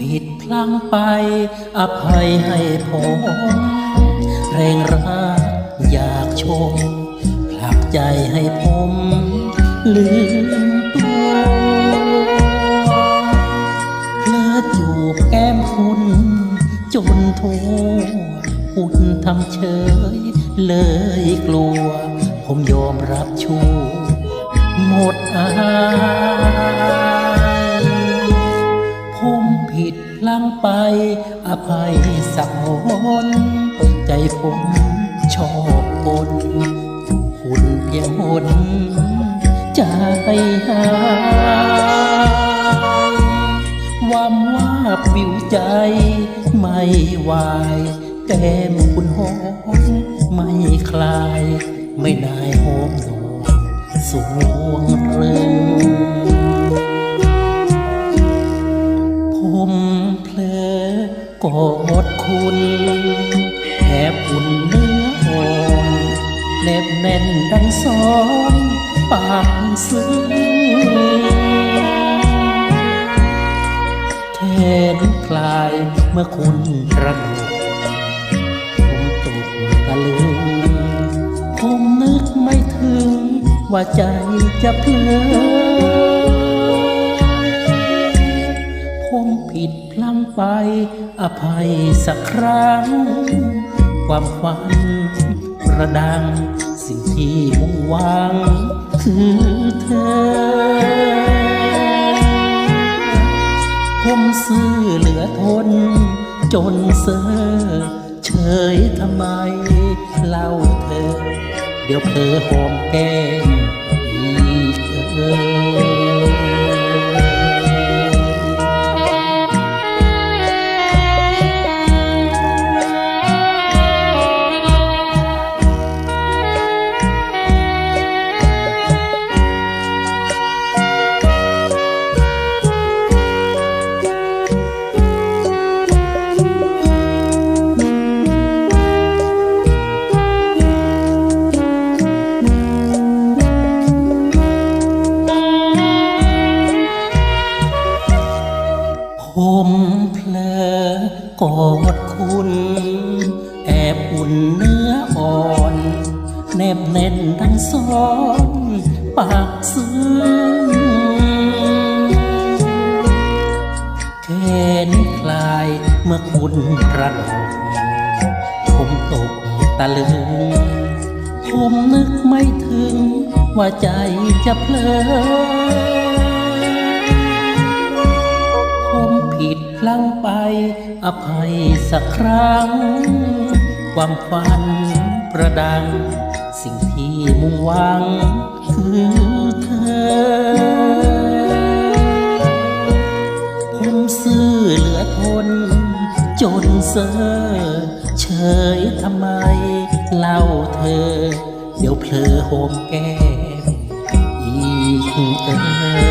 ผิดพลั้งไป อภัยให้ผมแรงรักอยากชม ผลักใจให้ผมลืมตัวเพลิดจูบแก้มคุณ จนทั่วคุณทำเฉยเลยกลัว ผมยอมรับชูหมดอา ลั้งไปอภัยสักหนใจผมชอบบนคุณเพียงหนใจหายหวังว่าปิวใจ ไม่วายแก้มคุณหอมไม่คลาย ไม่นายหอมหนอนสวงเริง กอดคุณแอบอุ่นเนื้ออ่อนแนบแน่นดังซ้อนปานซึ้งแขนคลายเมื่อคุณกระโดดผมตกตะลึงผมนึกไม่ถึงว่าใจจะเพลอ ไปอภัยสักครั้ง ความฝันประดัง สิ่งที่มุ่งหวังคือเธอ ผมซื่อเหลือทน จนเซอเฉยทำไมเล่าเธอ เดี๋ยวเพอหอมแก้มอีกเออ ผมเพลอกอดคุณ แอบอุ่นเนื้ออ่อน แนบแน่นดังซ้อน ปากซึ้งแขนคลายเมื่อคุณระดดผมตกตะลึง ผมนึกไม่ถึงว่าใจจะเพลอ พลั้งไปอภัยสักครั้ง ความฝันประดัง สิ่งที่มุ่งหวังคือเธอ ผมซื่อเหลือทน จนเซอเฉยทำไม เล่าเธอ เดี๋ยวเพลอโหมแก้มอีกเอ่ย